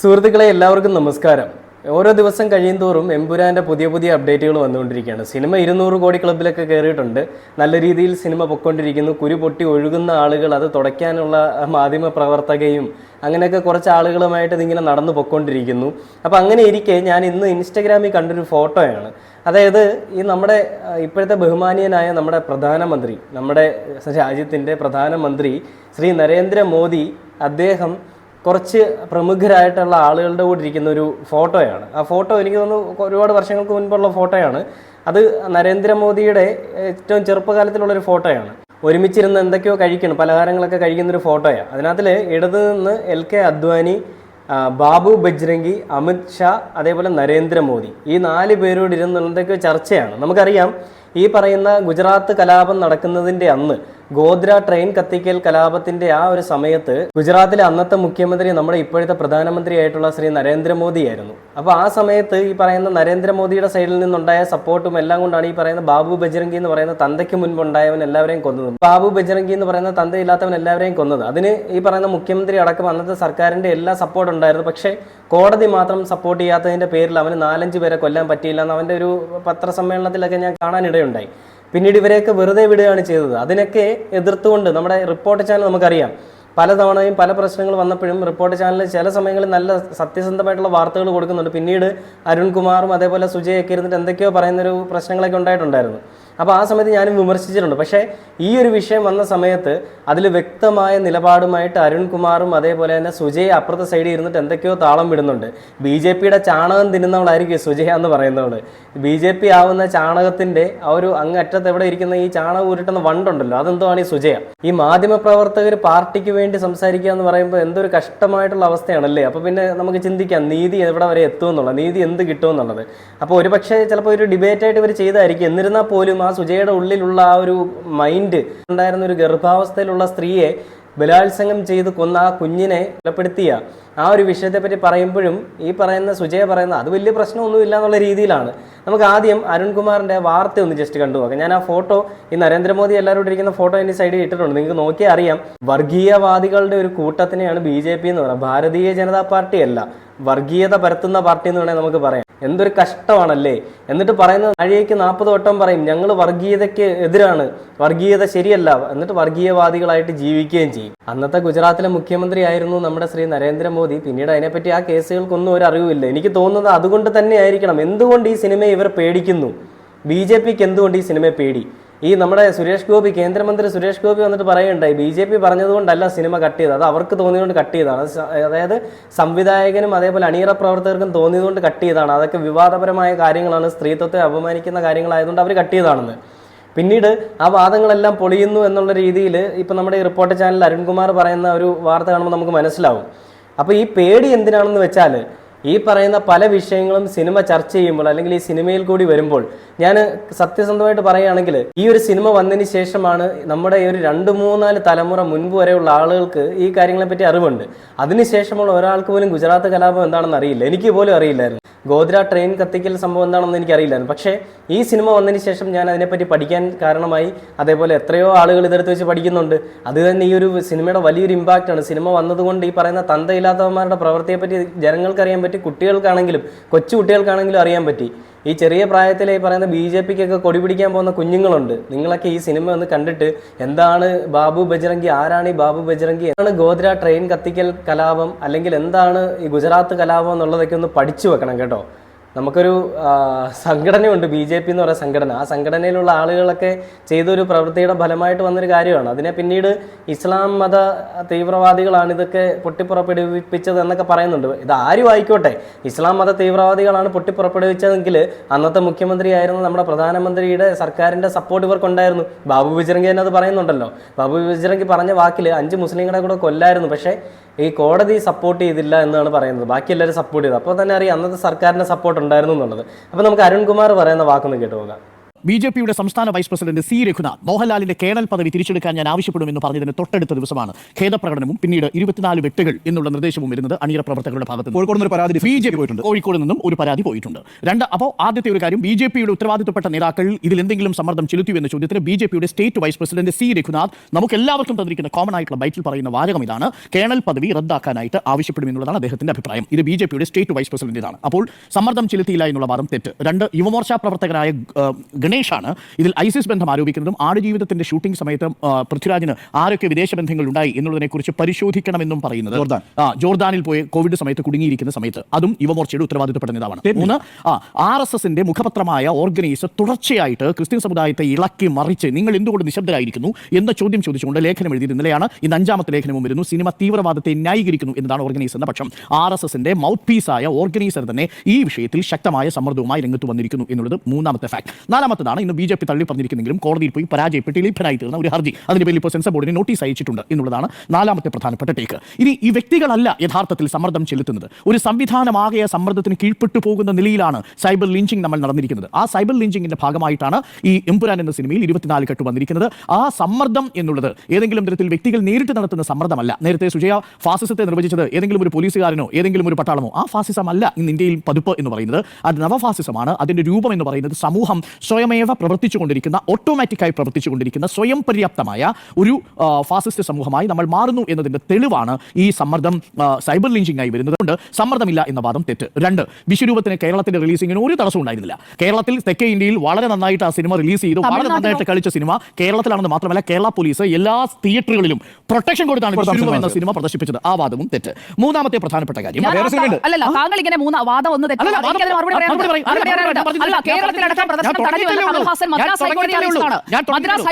സുഹൃത്തുക്കളെ എല്ലാവർക്കും നമസ്കാരം. ഓരോ ദിവസം കഴിയുന്തോറും എംപുരാന്റെ പുതിയ പുതിയ അപ്ഡേറ്റുകൾ വന്നുകൊണ്ടിരിക്കുകയാണ്. സിനിമ ഇരുന്നൂറ് കോടി ക്ലബിലൊക്കെ കയറിയിട്ടുണ്ട്. നല്ല രീതിയിൽ സിനിമ പൊയ്ക്കൊണ്ടിരിക്കുന്നു. കുരു പൊട്ടി ഒഴുകുന്ന ആളുകൾ അത് തുടയ്ക്കാനുള്ള മാധ്യമ പ്രവർത്തകയും അങ്ങനെയൊക്കെ കുറച്ച് ആളുകളുമായിട്ട് ഇതിങ്ങനെ നടന്നു പൊയ്ക്കൊണ്ടിരിക്കുന്നു. അപ്പോൾ അങ്ങനെ ഇരിക്കെ ഞാൻ ഇന്ന് ഇൻസ്റ്റഗ്രാമിൽ കണ്ടൊരു ഫോട്ടോയാണ്. അതായത് ഈ നമ്മുടെ ഇപ്പോഴത്തെ ബഹുമാനീയനായ നമ്മുടെ പ്രധാനമന്ത്രി നമ്മുടെ രാജ്യത്തിന്റെ പ്രധാനമന്ത്രി ശ്രീ നരേന്ദ്ര മോദി അദ്ദേഹം കുറച്ച് പ്രമുഖരായിട്ടുള്ള ആളുകളുടെ കൂടെ ഇരിക്കുന്ന ഒരു ഫോട്ടോയാണ്. ആ ഫോട്ടോ എനിക്ക് തോന്നുന്നു ഒരുപാട് വർഷങ്ങൾക്ക് മുൻപുള്ള ഫോട്ടോയാണ്. അത് നരേന്ദ്രമോദിയുടെ ഏറ്റവും ചെറുപ്പകാലത്തിലുള്ള ഒരു ഫോട്ടോയാണ്. ഒരുമിച്ചിരുന്ന് എന്തൊക്കെയോ കഴിക്കണം പലഹാരങ്ങളൊക്കെ കഴിക്കുന്ന ഒരു ഫോട്ടോയാണ്. അതിനകത്തിൽ ഇടത് നിന്ന് എൽ കെ അദ്വാനി ബാബു ബജ്രംഗി അമിത് ഷാ അതേപോലെ നരേന്ദ്രമോദി ഈ നാല് പേരോട് ഇരുന്ന് എന്തൊക്കെയോ ചർച്ചയാണ്. നമുക്കറിയാം ഈ പറയുന്ന ഗുജറാത്ത് കലാപം നടക്കുന്നതിന്റെ അന്ന് ഗോദ്ര ട്രെയിൻ കത്തിക്കൽ കലാപത്തിന്റെ ആ ഒരു സമയത്ത് ഗുജറാത്തിലെ അന്നത്തെ മുഖ്യമന്ത്രി നമ്മുടെ ഇപ്പോഴത്തെ പ്രധാനമന്ത്രിയായിട്ടുള്ള ശ്രീ നരേന്ദ്രമോദിയായിരുന്നു. അപ്പോൾ ആ സമയത്ത് ഈ പറയുന്ന നരേന്ദ്രമോദിയുടെ സൈഡിൽ നിന്നുണ്ടായ സപ്പോർട്ടും എല്ലാം കൊണ്ടാണ് ഈ പറയുന്ന ബാബു ബജ്രംഗി എന്ന് പറയുന്ന തന്തയ്ക്ക് മുൻപുണ്ടായവൻ എല്ലാവരെയും കൊന്നത്. ബാബു ബജ്രംഗി എന്ന് പറയുന്ന തന്തയില്ലാത്തവൻ എല്ലാവരെയും കൊന്നത്. അതിന് ഈ പറയുന്ന മുഖ്യമന്ത്രി അടക്കം അന്നത്തെ സർക്കാരിന്റെ എല്ലാ സപ്പോർട്ടും ഉണ്ടായിരുന്നു. പക്ഷേ കോടതി മാത്രം സപ്പോർട്ട് ചെയ്യാത്തതിന്റെ പേരിൽ അവന് നാലഞ്ച് പേരെ കൊല്ലാൻ പറ്റിയില്ല എന്ന് അവന്റെ ഒരു പത്രസമ്മേളനത്തിലൊക്കെ ഞാൻ കാണാനിടയുണ്ടായി പിന്നീട് ഇവരെയൊക്കെ വെറുതെ വിടുകയാണ് ചെയ്തത്. അതിനൊക്കെ എതിർത്തുകൊണ്ട് നമ്മുടെ റിപ്പോർട്ട് ചാനൽ നമുക്കറിയാം. പലതവണയും പല പ്രശ്നങ്ങൾ വന്നപ്പോഴും റിപ്പോർട്ട് ചാനൽ ചില സമയങ്ങളിൽ നല്ല സത്യസന്ധമായിട്ടുള്ള വാർത്തകൾ കൊടുക്കുന്നുണ്ട്. പിന്നീട് അരുൺകുമാറും അതേപോലെ സുജയൊക്കെ ഇരുന്നിട്ട് എന്തൊക്കെയോ പറയുന്നൊരു പ്രശ്നങ്ങളൊക്കെ ഉണ്ടായിട്ടുണ്ടായിരുന്നു. അപ്പോൾ ആ സമയത്ത് ഞാനും വിമർശിച്ചിട്ടുണ്ട്. പക്ഷേ ഈ ഒരു വിഷയം വന്ന സമയത്ത് അതിൽ വ്യക്തമായ നിലപാടുമായിട്ട് അരുൺകുമാറും അതേപോലെ തന്നെ സുജയ് അപ്പുറത്തെ സൈഡിൽ ഇരുന്നിട്ട് എന്തൊക്കെയോ താളം വിടുന്നുണ്ട്. ബി ജെ പിയുടെ ചാണകം തിന്നുന്നവളായിരിക്കും സുജയ എന്ന് പറയുന്നവൾ ബി ജെ പി ആവുന്ന ചാണകത്തിന്റെ ആ ഒരു അങ്ങറ്റത്ത് എവിടെ ഇരിക്കുന്ന ഈ ചാണകം ഉരുട്ടുന്ന വണ്ടുണ്ടല്ലോ അതെന്തോ ആണ് ഈ സുജയ? ഈ മാധ്യമ പ്രവർത്തകർ പാർട്ടിക്ക് വേണ്ടി സംസാരിക്കുക എന്ന് പറയുമ്പോൾ എന്തൊരു കഷ്ടമായിട്ടുള്ള അവസ്ഥയാണല്ലേ? അപ്പോൾ പിന്നെ നമുക്ക് ചിന്തിക്കാം നീതി എവിടെ വരെ എത്തുമെന്നുള്ളത് നീതി എന്ത് കിട്ടുമെന്നുള്ളത്. അപ്പോൾ ഒരുപക്ഷെ ചിലപ്പോൾ ഒരു ഡിബേറ്റായിട്ട് ഇവർ ചെയ്തായിരിക്കും. എന്നിരുന്നാൽ പോലും സുജയുടെ ഉള്ളിലുള്ള ആ ഒരു മൈൻഡ് ഉണ്ടായിരുന്ന ഒരു ഗർഭാവസ്ഥയിലുള്ള സ്ത്രീയെ ബലാത്സംഗം ചെയ്ത് കൊന്ന ആ കുഞ്ഞിനെ കൊലപ്പെടുത്തിയ ആ ഒരു വിഷയത്തെ പറ്റി പറയുമ്പോഴും ഈ പറയുന്ന സുജയ പറയുന്ന അത് വലിയ പ്രശ്നമൊന്നുമില്ല എന്നുള്ള രീതിയിലാണ്. നമുക്ക് ആദ്യം അരുൺകുമാറിന്റെ വാർത്ത ഒന്ന് ജസ്റ്റ് കണ്ടു നോക്കാം. ഞാൻ ആ ഫോട്ടോ ഈ നരേന്ദ്രമോദി എല്ലാവരും ഇരിക്കുന്ന ഫോട്ടോ എന്റെ സൈഡിൽ ഇട്ടിട്ടുണ്ട്. നിങ്ങൾക്ക് നോക്കിയാൽ അറിയാം. വർഗീയവാദികളുടെ ഒരു കൂട്ടത്തിനെയാണ് ബി ജെ പി എന്ന് പറയുന്നത്. ഭാരതീയ ജനതാ പാർട്ടി അല്ല വർഗീയത പരത്തുന്ന പാർട്ടി എന്ന് വേണമെങ്കിൽ നമുക്ക് പറയാം. എന്തൊരു കഷ്ടമാണല്ലേ? എന്നിട്ട് പറയുന്നത് നാഴികയ്ക്ക് നാൽപ്പത് വട്ടം പറയും ഞങ്ങൾ വർഗീയതയ്ക്ക് എതിരാണ്. വർഗീയത ശരിയല്ല. എന്നിട്ട് വർഗീയവാദികളായിട്ട് ജീവിക്കുകയും ചെയ്യും. അന്നത്തെ ഗുജറാത്തിലെ മുഖ്യമന്ത്രി ആയിരുന്നു നമ്മുടെ ശ്രീ നരേന്ദ്രമോദി. പിന്നീട് അതിനെപ്പറ്റി ആ കേസുകൾക്കൊന്നും ഒരു അറിവില്ല എനിക്ക് തോന്നുന്നത് അതുകൊണ്ട് തന്നെ ആയിരിക്കണം. എന്തുകൊണ്ട് ഈ സിനിമയെ ഇവർ പേടിക്കുന്നു? ബി ജെ പിക്ക് എന്തുകൊണ്ട് ഈ സിനിമയെ പേടി? ഈ നമ്മുടെ സുരേഷ് ഗോപി കേന്ദ്രമന്ത്രി സുരേഷ് ഗോപി വന്നിട്ട് പറയുണ്ടായി ബി ജെ പി പറഞ്ഞതുകൊണ്ടല്ല സിനിമ കട്ട് ചെയ്തത്. അത് അവർക്ക് തോന്നിയതുകൊണ്ട് കട്ട് ചെയ്തതാണ്. അതായത് സംവിധായകനും അതേപോലെ അണിയറ പ്രവർത്തകർക്കും തോന്നിയതുകൊണ്ട് കട്ട് ചെയ്തതാണ്. അതൊക്കെ വിവാദപരമായ കാര്യങ്ങളാണ് സ്ത്രീത്വത്തെ അപമാനിക്കുന്ന കാര്യങ്ങളായതുകൊണ്ട് അവർ കട്ട് ചെയ്താണെന്ന് പിന്നീട് ആ വാദങ്ങളെല്ലാം പൊളിയുന്നു എന്നുള്ള രീതിയിൽ ഇപ്പം നമ്മുടെ ഈ റിപ്പോർട്ട് ചാനൽ അരുൺകുമാർ പറയുന്ന ഒരു വാർത്ത കാണുമ്പോൾ നമുക്ക് മനസ്സിലാവും. അപ്പോൾ ഈ പേടി എന്തിനാണെന്ന് വെച്ചാൽ ഈ പറയുന്ന പല വിഷയങ്ങളും സിനിമ ചർച്ച ചെയ്യുമ്പോൾ അല്ലെങ്കിൽ ഈ സിനിമയിൽ കൂടി വരുമ്പോൾ ഞാൻ സത്യസന്ധമായിട്ട് പറയുകയാണെങ്കിൽ ഈ ഒരു സിനിമ വന്നതിന് ശേഷമാണ് നമ്മുടെ ഈ ഒരു രണ്ട് മൂന്നാൽ തലമുറ മുൻപ് വരെയുള്ള ആളുകൾക്ക് ഈ കാര്യങ്ങളെ പറ്റി അറിവുണ്ട്. അതിനുശേഷമുള്ള ഒരാൾക്ക് പോലും ഗുജറാത്ത് കലാപം എന്താണെന്ന് അറിയില്ല. എനിക്ക് പോലും അറിയില്ലായിരുന്നു. ഗോദ്ര ട്രെയിൻ കത്തിക്കൽ സംഭവം എന്താണെന്ന് എനിക്ക് അറിയില്ലായിരുന്നു. പക്ഷേ ഈ സിനിമ വന്നതിന് ശേഷം ഞാൻ അതിനെപ്പറ്റി പഠിക്കാൻ കാരണമായി അതേപോലെ എത്രയോ ആളുകൾ ഇതെടുത്ത് വെച്ച് പഠിക്കുന്നുണ്ട്. അത് തന്നെ ഈ ഒരു സിനിമയുടെ വലിയൊരു ഇമ്പാക്റ്റ് ആണ്. സിനിമ വന്നതുകൊണ്ട് ഈ പറയുന്ന തന്തയില്ലാത്തവന്മാരുടെ പ്രവൃത്തിയെപ്പറ്റി ജനങ്ങൾക്ക് അറിയാൻ പറ്റി കുട്ടികൾക്കാണെങ്കിലും കൊച്ചു കുട്ടികൾക്കാണെങ്കിലും അറിയാൻ പറ്റി. ഈ ചെറിയ പ്രായത്തിലെ ഈ പറയുന്ന ബി ജെ പിക്കൊക്കെ കൊടി പിടിക്കാൻ പോകുന്ന കുഞ്ഞുങ്ങളുണ്ട്. നിങ്ങളൊക്കെ ഈ സിനിമ ഒന്ന് കണ്ടിട്ട് എന്താണ് ബാബു ബജ്രംഗി ആരാണ് ഈ ബാബു ബജ്രംഗി എന്താണ് ഗോദ്ര ട്രെയിൻ കത്തിക്കൽ കലാപം അല്ലെങ്കിൽ എന്താണ് ഈ ഗുജറാത്ത് കലാപം എന്നുള്ളതൊക്കെ ഒന്ന് പഠിച്ചു വെക്കണം കേട്ടോ. നമുക്കൊരു സംഘടനയുണ്ട് ബി ജെ പി എന്ന് പറയുന്ന സംഘടന. ആ സംഘടനയിലുള്ള ആളുകളൊക്കെ ചെയ്തൊരു പ്രവൃത്തിയുടെ ഫലമായിട്ട് വന്നൊരു കാര്യമാണ്. അതിനെ പിന്നീട് ഇസ്ലാം മത തീവ്രവാദികളാണ് ഇതൊക്കെ പൊട്ടിപ്പുറപ്പെടുവിപ്പിച്ചത് എന്നൊക്കെ പറയുന്നുണ്ട്. ഇത് ആരും ആയിക്കോട്ടെ. ഇസ്ലാം മത തീവ്രവാദികളാണ് പൊട്ടിപ്പുറപ്പെടുവിച്ചതെങ്കിൽ അന്നത്തെ മുഖ്യമന്ത്രിയായിരുന്ന നമ്മുടെ പ്രധാനമന്ത്രിയുടെ സർക്കാരിന്റെ സപ്പോർട്ട് ഇവർക്കുണ്ടായിരുന്നു. ബാബു ബിജറങ്കി തന്നെ അത് പറയുന്നുണ്ടല്ലോ. ബാബു ബിജറങ്കി പറഞ്ഞ വാക്കിൽ അഞ്ച് മുസ്ലിങ്ങളെ കൂടെ കൊല്ലായിരുന്നു. പക്ഷേ ഈ കോടതി സപ്പോർട്ട് ചെയ്തില്ല എന്നാണ് പറയുന്നത്. ബാക്കി എല്ലാവരും സപ്പോർട്ട് ചെയ്തു. അപ്പോൾ തന്നെ അറിയാം അന്നത്തെ സർക്കാരിന്റെ സപ്പോർട്ട് ഉണ്ടായിരുന്നു എന്നുള്ളത്. അപ്പോൾ നമുക്ക് അരുൺകുമാർ പറയുന്ന വാക്കൊന്ന് കേട്ടു പോകാം ബി ജെ പിയുടെ സംസ്ഥാന വൈസ് പ്രസിഡന്റ് സി രഘുനാഥ് മോഹൻലാലിന്റെ കേണൽ പദവി തിരിച്ചെടുക്കാൻ ഞാൻ ആവശ്യപ്പെടുമെന്ന് പറഞ്ഞതിന് തൊട്ടടുത്ത ദിവസമാണ് ഖേദപ്രകടനവും പിന്നീട് ഇരുപത്തിനാല് വെട്ടുകൾ എന്നുള്ള നിർദ്ദേശവും വരുന്നത് അണിയറ പ്രവർത്തകരുടെ ഭാഗത്ത് കോഴിക്കോട് ഒരു പരാതി ബി ജെ പി പോയിട്ടുണ്ട് കോഴിക്കോട് നിന്നും ഒരു പരാതി പോയിട്ടുണ്ട്. രണ്ട് അപ്പോൾ ആദ്യത്തെ ഒരു കാര്യം ബി ജെ പിയുടെ ഉത്തരവാദിത്തപ്പെട്ട നേതാക്കൾ ഇതിൽ എന്തെങ്കിലും സമ്മർദ്ദം ചെലുത്തിയോ എന്ന ചോദ്യത്തിന് ബി ജെ പിയുടെ state vice president C Raghunath നമുക്ക് എല്ലാവർക്കും തന്നിരിക്കുന്ന കോമൺ ആയിട്ടുള്ള ബൈറ്റിൽ പറയുന്ന വാചകം ഇതാണ് കേണൽ പദവി റദ്ദാക്കാനായിട്ട് ആവശ്യപ്പെടുമെന്നുള്ളതാണ് അദ്ദേഹത്തിന്റെ അഭിപ്രായം. ഇത് ബി ജെ പിയുടെ സ്റ്റേറ്റ് വൈസ് പ്രസിഡന്റ് ഇതാണ് അപ്പോൾ സമ്മർദ്ദം ചെലുത്തിയില്ല എന്നുള്ള വാദം തെറ്റ്. രണ്ട് യുവമോർച്ച പ്രവർത്തകരായ ഗണേഷാണ്. ഇതിൽ ഐസിസ് ബന്ധം ആരോപിക്കുന്നതും ആടുജീവിതത്തിന്റെ ഷൂട്ടിംഗ് സമയത്ത് പൃഥ്വിരാജിന് ആരൊക്കെ വിദേശ ബന്ധങ്ങൾ ഉണ്ടായി എന്നുള്ളതിനെ കുറിച്ച് പരിശോധിക്കണമെന്നും പറയുന്നത് ജോർദാനിൽ പോയി കോവിഡ് സമയത്ത് കുടുങ്ങിയിരിക്കുന്ന സമയത്ത്. അതും യുവമോർച്ചയുടെ ഉത്തരവാദിത്തപ്പെട്ട നേതാവാണ്. മൂന്ന് ആർ എസ് എസിന്റെ മുഖപത്രമായ ഓർഗനൈസർ തുടർച്ചയായിട്ട് ക്രിസ്ത്യൻ സമുദായത്തെ ഇളക്കി മറിച്ച് നിങ്ങൾ എന്തുകൊണ്ട് നിശബ്ദരായിരിക്കുന്നു എന്ന ചോദ്യം ചോദിച്ചുകൊണ്ട് ലേഖനം എഴുതിയത് ഇന്നലെയാണ്. ഇന്ന് അഞ്ചാമത്തെ ലേഖനവും വരുന്നു. സിനിമ തീവ്രവാദത്തെ ന്യായീകരിക്കുന്നു എന്നതാണ് ഓർഗനൈസർ എന്ന പക്ഷം. ആർ എസ് എസിന്റെ മൗത്ത് പീസായ ഓർഗനൈസർ തന്നെ ഈ വിഷയത്തിൽ ശക്തമായ സമ്മർദ്ദവുമായി രംഗത്ത് വന്നിരിക്കുന്നു എന്നുള്ളത് മൂന്നാമത്തെ ഫാക്ട് നാലാമത്തതാണ് ഇന്ന് ബി ജെ പി തള്ളി പറഞ്ഞിരിക്കുന്നെങ്കിലും കോടതിയിൽ പോയി പരാജയപ്പെട്ട് ലഭ്യനായി തീർന്ന ഒരു ഹർജി. അതിന് പേരിൽ ഇപ്പോൾ സെൻസർ ബോർഡിന് നോട്ടീസ് അയച്ചിട്ടുണ്ട് എന്നുള്ളതാണ് നാലാമത്തെ പ്രധാനപ്പെട്ട ടേക്ക് ഇനി ഈ വ്യക്തികളല്ല യഥാർത്ഥത്തിൽ സമ്മർദ്ദം ചെലുത്തുന്നത്. ഒരു സംവിധാനമാകെ സമ്മർദ്ദത്തിന് കീഴ്പ്പെട്ടു പോകുന്ന നിലയിലാണ് സൈബർ ലിഞ്ചിങ് നമ്മൾ നടന്നിരിക്കുന്നത്. ആ സൈബർ ലിഞ്ചിങ്ങിന്റെ ഭാഗമായിട്ടാണ് ഈ എമ്പുരാൻ എന്ന സിനിമയിൽ ഇരുപത്തിനാല് കെട്ട് വന്നിരിക്കുന്നത്. ആ സമ്മർദ്ദം എന്നുള്ളത് ഏതെങ്കിലും തരത്തിൽ വ്യക്തികൾ നേരിട്ട് നടത്തുന്ന സമ്മർദ്ദമല്ല. നേരത്തെ സുജയ ഫാസിസത്തെ നിർവചിച്ചത് ഏതെങ്കിലും ഒരു പോലീസുകാരനോ ഏതെങ്കിലും ഒരു പട്ടാളമോ. ആ ഫാസിസം അല്ല ഇന്ന് ഇന്ത്യയിൽ പതിപ്പ് എന്ന് പറയുന്നത്. അത് നവഫാസിസമാണ്. അതിന്റെ രൂപം എന്ന് പറയുന്നത് സമൂഹം സ്വയമേവ പ്രവർത്തിച്ചുകൊണ്ടിരിക്കുന്ന ഓട്ടോമാറ്റിക്കായി പ്രവർത്തിച്ചുകൊണ്ടിരിക്കുന്ന സ്വയം പര്യാപ്തമായ ഒരു ഫാസിസ്റ്റ് സമൂഹമായി നമ്മൾ മാറുന്നു എന്നതിന്റെ തെളിവാണ് ഈ സമ്മർദ്ദം സൈബർ ലിഞ്ചിങ് ആയി വരുന്നത്. കൊണ്ട് സമ്മർദ്ദമില്ല എന്ന വാദം തെറ്റ്. രണ്ട് വിശ്വരൂപത്തിന് കേരളത്തിന്റെ റിലീസിങ്ങിന് ഒരു തടസ്സം ഉണ്ടായിരുന്നില്ല. കേരളത്തിൽ തെക്കേ ഇന്ത്യയിൽ വളരെ നന്നായിട്ട് ആ സിനിമ റിലീസ് ചെയ്തു. വളരെ നന്നായിട്ട് കളിച്ച സിനിമ കേരളത്തിലാണെന്ന് മാത്രമല്ല കേരള പോലീസ് എല്ലാ തിയേറ്ററുകളിലും പ്രൊട്ടക്ഷൻ കൊടുത്താണ് വിശ്വരൂപം എന്ന സിനിമ പ്രദർശിപ്പിച്ചത്. ആ വാദവും തെറ്റ്. മൂന്നാമത്തെ പ്രധാനപ്പെട്ട കാര്യം. കേരളത്തിലടക്കം മദ്രാസ്.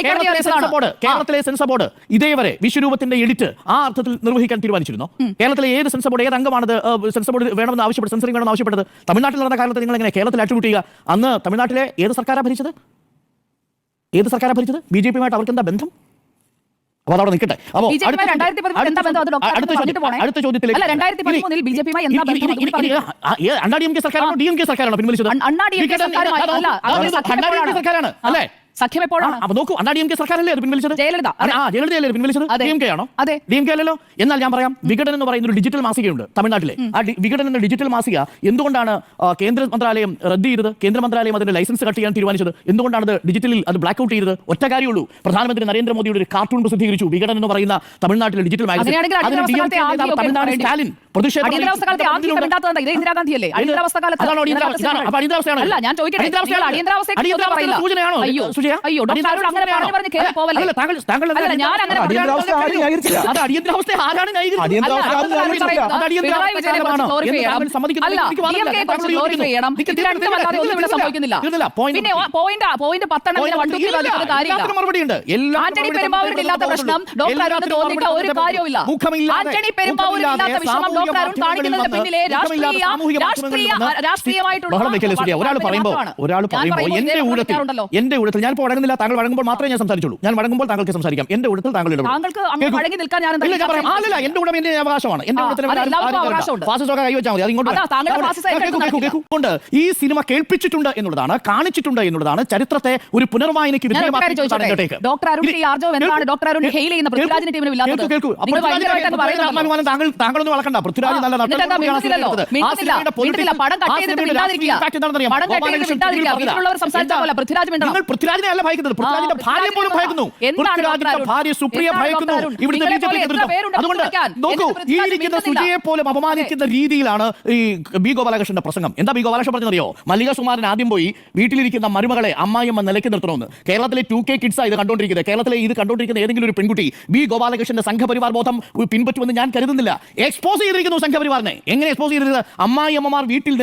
കേരളത്തിലെ സെൻസർ ബോർഡ് ഇതേവരെ വിശ്വരൂപത്തിന്റെ എഡിറ്റ് ആ അർത്ഥത്തിൽ നിർവഹിക്കാൻ തീരുമാനിച്ചിരുന്നു. കേരളത്തിലെ ഏത് സെൻസർ ബോർഡ് ഏത് അംഗമാണത് സെൻസർ ബോർഡ് വേണമെന്ന് ആവശ്യപ്പെട്ട് സെൻസറിംഗ് വേണമെന്ന് ആവശ്യപ്പെട്ടത് തമിഴ്നാട്ടിൽ നടന്ന കാലത്ത് നിങ്ങൾ എങ്ങനെ കേരളത്തിൽ ചെയ്യുക? അന്ന് തമിഴ്നാട്ടിലെ ഏത് സർക്കാരാണ് ഭരിച്ചത്? ഏത് സർക്കാരാണ് ഭരിച്ചത്? ബി ജെ പിയുമായിട്ട് അവർക്ക് എന്താ ബന്ധം? അപ്പൊ അതവിടെ നിൽക്കട്ടെ അപ്പോൾ അടുത്ത ചോദ്യത്തിലേക്ക് അണ്ണാ ഡി എം കെ സർക്കാരാണോ? ഡി എം കെ സർക്കാരാണോ? പിൻവലിച്ചത്? അണ്ണാ ഡി എം കെ? സർക്കാരാണ് അല്ലേ? സഖ്യം എപ്പോഴാണ്? അപ്പൊ നോക്കൂ അണ്ണാ ഡി എം കെ സർക്കാരല്ലേ അത് പിൻവലിച്ചത്? ജയലളിത, ആ ജയലളിതയല്ലേ അല്ലേ പിൻവലിച്ചത്. ഡി എം കെ ആണോ? അതെ. ഡി എം കെ അല്ലല്ലോ? എന്നാൽ ഞാൻ പറയാം വിഘടൻ എന്ന് പറയുന്ന ഒരു ഡിജിറ്റൽ മാസികയുണ്ട് തമിഴ്നാട്ടിലെ. ആ വിഘടൻ എന്ന ഡിജിറ്റൽ മാസിക എന്തുകൊണ്ടാണ് കേന്ദ്ര മന്ത്രാലയം റദ്ദ് ചെയ്തത്? കേന്ദ്ര മന്ത്രാലയം അതിന്റെ ലൈസൻസ് കട്ട് ചെയ്യാൻ തീരുമാനിച്ചത്? എന്തുകൊണ്ടാണ് അത് ഡിജിറ്റലിൽ അത് ബ്ലാക്ക് ഔട്ട് ചെയ്തത്? ഒറ്റ കാര്യമുള്ളൂ. പ്രധാനമന്ത്രി നരേന്ദ്രമോദിയുടെ ഒരു കാർട്ടൂൺ പ്രസിദ്ധീകരിച്ചു. വിഘടൻ എന്ന് പറയുന്ന തമിഴ്നാട്ടിലെ ഡിജിറ്റൽ മാഗസിൻ സ്റ്റാലിൻ മറുപടിയുണ്ട്. ആന്റണി ഇല്ലാത്ത പ്രശ്നം ഡോക്ടർ ഒരു കാര്യവുമില്ല ആന്റണി ഇല്ലാത്ത വിഷമം ഡോക്ടർ അരുൺ മാധ്യമങ്ങളിൽ പിന്നിലെ രാഷ്ട്രീയ രാഷ്ട്രീയ രാഷ്ട്രീയമായിട്ടുള്ള ഒരാൾ പറയുമ്പോൾ ഒരാൾ പറയുമ്പോൾ എന്റെ ഊഴത്തിൽ എന്റെ ഊഴത്തിൽ ഞാൻ വഴങ്ങുന്നില്ല താങ്കൾ വഴങ്ങുമ്പോൾ മാത്രമേ ഞാൻ സംസാരിച്ചുള്ളൂ ഞാൻ വഴങ്ങുമ്പോൾ താങ്കൾക്ക് സംസാരിക്കാം എന്റെ ഊഴത്തിൽ താങ്കൾ അല്ലല്ല, എന്റെ ഉടമ എന്റെ അവകാശമാണ് എന്റെ. ഫാസിസമൊക്കെ കൈവച്ചാൽ മതി അത് അതാ, താങ്കളുടെ ഞാൻ പറയാം. ഫാസിസം കേൾക്കൂ, ഏറ്റെടുക്കാൻ കേൾക്കൂ, കേൾക്കൂ. കൊണ്ട് ഈ സിനിമ കേൾപ്പിച്ചിട്ടുണ്ട് എന്നുള്ളതാണ് കാണിച്ചിട്ടുണ്ട് എന്നുള്ളതാണ് ചരിത്രത്തെ ഒരു പുനർവായനയ്ക്ക് താങ്കളൊന്നും വളക്കണ്ട പൃഥ്വിരാജ് നല്ല. നിങ്ങൾ പൃഥ്വിരാജിനെ അല്ല ഭയക്കുന്നത്. പൃഥ്വിരാജിന്റെ ഭാര്യ പോലും ഭയക്കുന്നു. പൃഥ്വിരാജിന്റെ ഭാര്യ സുപ്രിയ ഭയക്കുന്നു. ഇവിടുത്തെ ബി ജെ പി എത്ര അതുകൊണ്ട് നോക്കൂ ഈ ഇരിക്കുന്ന. സുജയെ പോലും അപമാനിക്കുന്ന രീതിയിലാണ് ഈ ബി ഗോപാലകൃഷ്ണന്റെ പ്രസംഗം. എന്താ ബി ഗോപാലകൃഷ്ണൻ പറഞ്ഞറിയോ മല്ലിക സുമാരൻ ആദ്യം പോയി വീട്ടിലിരിക്കുന്ന മരുമകളെ അമ്മായിയമ്മ നിലയ്ക്ക് നിർത്തണമെന്ന്. കേരളത്തിലെ ടു കെ കിഡ്സാ ഇത് കണ്ടോണ്ടിരിക്കുന്നത് കേരളത്തിലെ ഇത് കണ്ടോണ്ടിരിക്കുന്ന ഏതെങ്കിലും ഒരു പെൺകുട്ടി ബി ഗോപാലകൃഷ്ണന്റെ സംഘപരിവാർ ബോധം പിൻപറ്റുമെന്ന് ഞാൻ കരുതുന്നില്ല. എക്സ്പോസ് ചെയ്തിരിക്കുന്നു സംഘപരിവാറിനെ എങ്ങനെ എക്സ്പോസ് അമ്മായി അമ്മമാർ വീട്ടിൽ.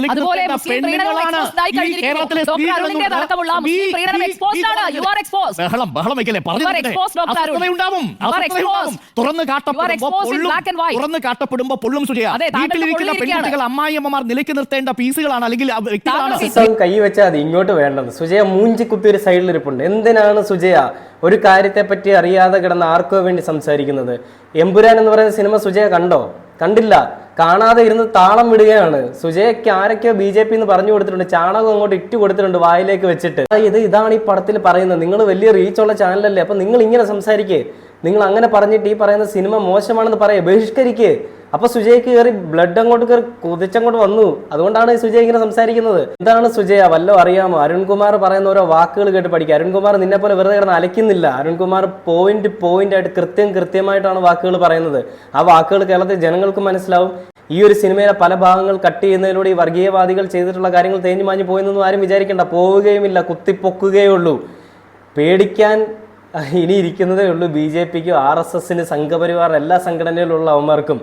ബഹളം ബഹളം exposed, ഉണ്ടാവും. തുറന്ന്. തുറന്ന് കാട്ടപ്പെടുമ്പോ പൊള്ളും സുജയ. വീട്ടിലിരിക്കുന്ന പെൺകുട്ടികൾ പെൺകുട്ടികൾ അമ്മായിയമ്മമാർ നിലയ്ക്ക് നിർത്തേണ്ട പീസുകളാണ് അല്ലെങ്കിൽ വ്യക്തികളാണ്. കൈ വെച്ചാൽ അത് ഇങ്ങോട്ട് വേണ്ടത്. സുജയ മൂഞ്ചി കുത്തി ഒരു സൈഡിൽ ഇരിപ്പുണ്ട്. എന്തിനാണ് സുജയ ഒരു കാര്യത്തെ പറ്റി അറിയാതെ കിടന്ന ആർക്കോ വേണ്ടി സംസാരിക്കുന്നത്? എമ്പുരാൻ എന്ന് പറയുന്ന സിനിമ സുജയ കണ്ടോ? കണ്ടില്ല. കാണാതെ ഇരുന്ന് താളം വിടുകയാണ്. സുജയ്ക്ക് ആരൊക്കെയോ ബി ജെ പി എന്ന് പറഞ്ഞു കൊടുത്തിട്ടുണ്ട്. ചാണകം അങ്ങോട്ട് ഇട്ട് കൊടുത്തിട്ടുണ്ട് വായിലേക്ക് വെച്ചിട്ട്. ഇത് ഇതാണ് ഈ പടത്തിൽ പറയുന്നത്. നിങ്ങൾ വലിയ റീച്ചുള്ള ചാനലല്ലേ അപ്പൊ നിങ്ങൾ ഇങ്ങനെ സംസാരിക്കേ. നിങ്ങൾ അങ്ങനെ പറഞ്ഞിട്ട് ഈ പറയുന്ന സിനിമ മോശമാണെന്ന് പറയേ. ബഹിഷ്കരിക്കേ. അപ്പൊ സുജയ്ക്ക് കയറി ബ്ലഡ് അങ്ങോട്ട് കയറി കുതിച്ചങ്ങോട്ട് വന്നു. അതുകൊണ്ടാണ് സുജയ് ഇങ്ങനെ സംസാരിക്കുന്നത്. എന്താണ് സുജയ? വല്ലോ അറിയാമോ? അരുൺകുമാർ പറയുന്ന ഓരോ വാക്കുകൾ കേട്ട് പഠിക്കുക. അരുൺകുമാർ നിന്നെ പോലെ വെറുതെ കിടന്ന് അലയ്ക്കുന്നില്ല. അരുൺകുമാർ പോയിന്റ് പോയിന്റ് ആയിട്ട് കൃത്യം കൃത്യമായിട്ടാണ് വാക്കുകൾ പറയുന്നത്. ആ വാക്കുകൾ കേരളത്തിൽ ജനങ്ങൾക്ക് മനസ്സിലാവും. ഈ ഒരു സിനിമയിലെ പല ഭാഗങ്ങൾ കട്ട് ചെയ്യുന്നതിലൂടെ ഈ വർഗീയവാദികൾ ചെയ്തിട്ടുള്ള കാര്യങ്ങൾ തേഞ്ഞു മാഞ്ഞു പോയെന്നൊന്നും ആരും വിചാരിക്കേണ്ട. പോവുകയുമില്ല. കുത്തിപ്പൊക്കുകയേ ഉള്ളൂ. പേടിക്കാൻ ഇനി ഇരിക്കുന്നതേ ഉള്ളൂ. ബി ജെ പിക്കും ആർ എസ് എസിന് സംഘപരിവാർ എല്ലാ സംഘടനയിലുള്ള അവന്മാർക്കും.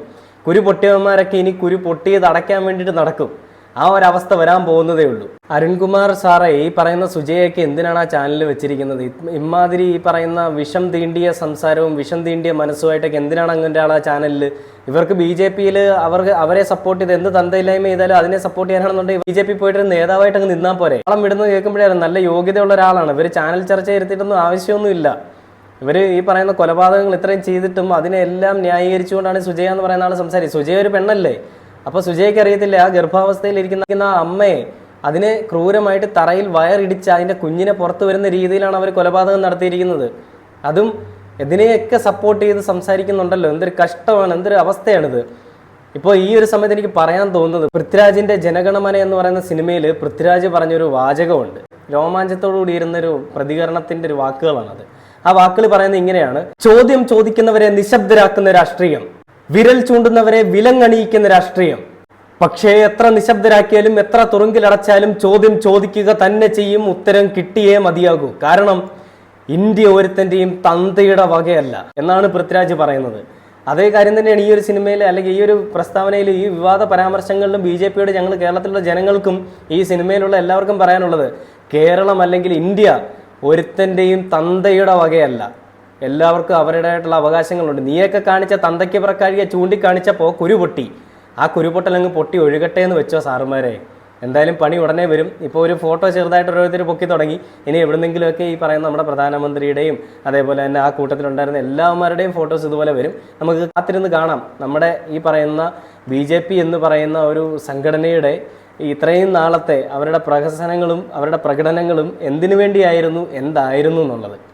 കുരു പൊട്ടിയവന്മാരൊക്കെ ഇനി കുരു പൊട്ടിയത് അടയ്ക്കാൻ വേണ്ടിയിട്ട് നടക്കും. ആ ഒരവസ്ഥ വരാൻ പോകുന്നതേ ഉള്ളൂ. അരുൺകുമാർ സാറേ ഈ പറയുന്ന സുജയൊക്കെ എന്തിനാണ് ആ ചാനലിൽ വെച്ചിരിക്കുന്നത്? ഇമാതിരി ഈ പറയുന്ന വിഷം തീണ്ടിയ സംസാരവും വിഷം തീണ്ടിയ മനസ്സുമായിട്ടൊക്കെ എന്തിനാണ് അങ്ങനെ ആ ചാനലിൽ ഇവർക്ക് ബി ജെ പിയിൽ അവർക്ക് അവരെ സപ്പോർട്ട് ചെയ്ത് എന്ത് തന്തയില്ലായ്മ ചെയ്താലും അതിനെ സപ്പോർട്ട് ചെയ്യാനാണെന്നുണ്ടെങ്കിൽ ബി ജെ പി പോയിട്ട് നേതാവായിട്ട് അങ്ങ് നിന്നാൽ പോരെ. ആളം വിടുന്നത് കേൾക്കുമ്പോഴേ നല്ല യോഗ്യതയുള്ള ഒരാളാണ്. ഇവർ ചാനൽ ചർച്ച ഇരുത്തിയിട്ടൊന്നും ആവശ്യമൊന്നുമില്ല. ഇവർ ഈ പറയുന്ന കൊലപാതകങ്ങൾ ഇത്രയും ചെയ്തിട്ടും അതിനെല്ലാം ന്യായീകരിച്ചുകൊണ്ടാണ് സുജയ എന്ന് പറയുന്ന ആൾ സംസാരിച്ചത് സുജയ ഒരു പെണ്ണല്ലേ? അപ്പൊ സുജയ്ക്ക് അറിയത്തില്ല ആ ഗർഭാവസ്ഥയിൽ ഇരിക്കുന്ന ആ അമ്മയെ അതിനെ ക്രൂരമായിട്ട് തറയിൽ വയറിടിച്ച് അതിന്റെ കുഞ്ഞിനെ പുറത്തു വരുന്ന രീതിയിലാണ് അവർ കൊലപാതകം നടത്തിയിരിക്കുന്നത്. അതും ഇതിനെയൊക്കെ സപ്പോർട്ട് ചെയ്ത് സംസാരിക്കുന്നുണ്ടല്ലോ. എന്തൊരു കഷ്ടമാണ് എന്തൊരു അവസ്ഥയാണിത്. ഇപ്പോൾ ഈ ഒരു സമയത്ത് എനിക്ക് പറയാൻ തോന്നുന്നത് പൃഥ്വിരാജിന്റെ ജനഗണമന എന്ന് പറയുന്ന സിനിമയിൽ പൃഥ്വിരാജ് പറഞ്ഞൊരു വാചകമുണ്ട്. രോമാഞ്ചത്തോടുകൂടി ഇരുന്നൊരു പ്രതികരണത്തിന്റെ ഒരു വാക്കുകളാണത്. ആ വാക്കുകൾ പറയുന്നത് ഇങ്ങനെയാണ്. ചോദ്യം ചോദിക്കുന്നവരെ നിശബ്ദരാക്കുന്ന രാഷ്ട്രീയം. വിരൽ ചൂണ്ടുന്നവരെ വിലങ്ങണിയിക്കുന്ന രാഷ്ട്രീയം. പക്ഷേ എത്ര നിശബ്ദരാക്കിയാലും എത്ര തുറുങ്കിലടച്ചാലും ചോദ്യം ചോദിക്കുക തന്നെ ചെയ്യും ഉത്തരം കിട്ടിയേ മതിയാകൂ. കാരണം ഇന്ത്യ ഒരുത്തന്റെയും തന്തയുടെ വകയല്ല എന്നാണ് പൃഥ്വിരാജ് പറയുന്നത്. അതേ കാര്യം തന്നെയാണ് ഈ ഒരു സിനിമയിൽ അല്ലെങ്കിൽ ഈ ഒരു പ്രസ്താവനയിൽ ഈ വിവാദ പരാമർശങ്ങളിലും ബി ജെ പിയുടെ ഞങ്ങൾ കേരളത്തിലുള്ള ജനങ്ങൾക്കും ഈ സിനിമയിലുള്ള എല്ലാവർക്കും പറയാനുള്ളത് കേരളം അല്ലെങ്കിൽ ഇന്ത്യ ഒരുത്തന്റെയും തന്തയുടെ വകയല്ല. എല്ലാവർക്കും അവരുടേതായിട്ടുള്ള അവകാശങ്ങളുണ്ട്. നീയൊക്കെ കാണിച്ച തന്തയ്ക്ക് പ്രക്കാരിയെ ചൂണ്ടിക്കാണിച്ചപ്പോൾ കുരു പൊട്ടി ആ കുരുപൊട്ടൽ അങ്ങ് പൊട്ടി ഒഴുകട്ടെ എന്ന് വെച്ചോ സാറുമാരെ. എന്തായാലും പണി ഉടനെ വരും. ഇപ്പോൾ ഒരു ഫോട്ടോ ചെറുതായിട്ട് ഓരോരുത്തർ പൊക്കി തുടങ്ങി. ഇനി എവിടെന്നെങ്കിലുമൊക്കെ ഈ പറയുന്ന നമ്മുടെ പ്രധാനമന്ത്രിയുടെയും അതേപോലെ തന്നെ ആ കൂട്ടത്തിലുണ്ടായിരുന്ന എല്ലാവരുടെയും ഫോട്ടോസ് ഇതുപോലെ വരും. നമുക്ക് കാത്തിരുന്ന് കാണാം. നമ്മുടെ ഈ പറയുന്ന ബി എന്ന് പറയുന്ന ഒരു സംഘടനയുടെ ഇത്രയും നാളത്തെ അവരുടെ പ്രഹസനങ്ങളും അവരുടെ പ്രകടനങ്ങളും എന്തിനു വേണ്ടിയായിരുന്നു? എന്തായിരുന്നു എന്നുള്ളത്.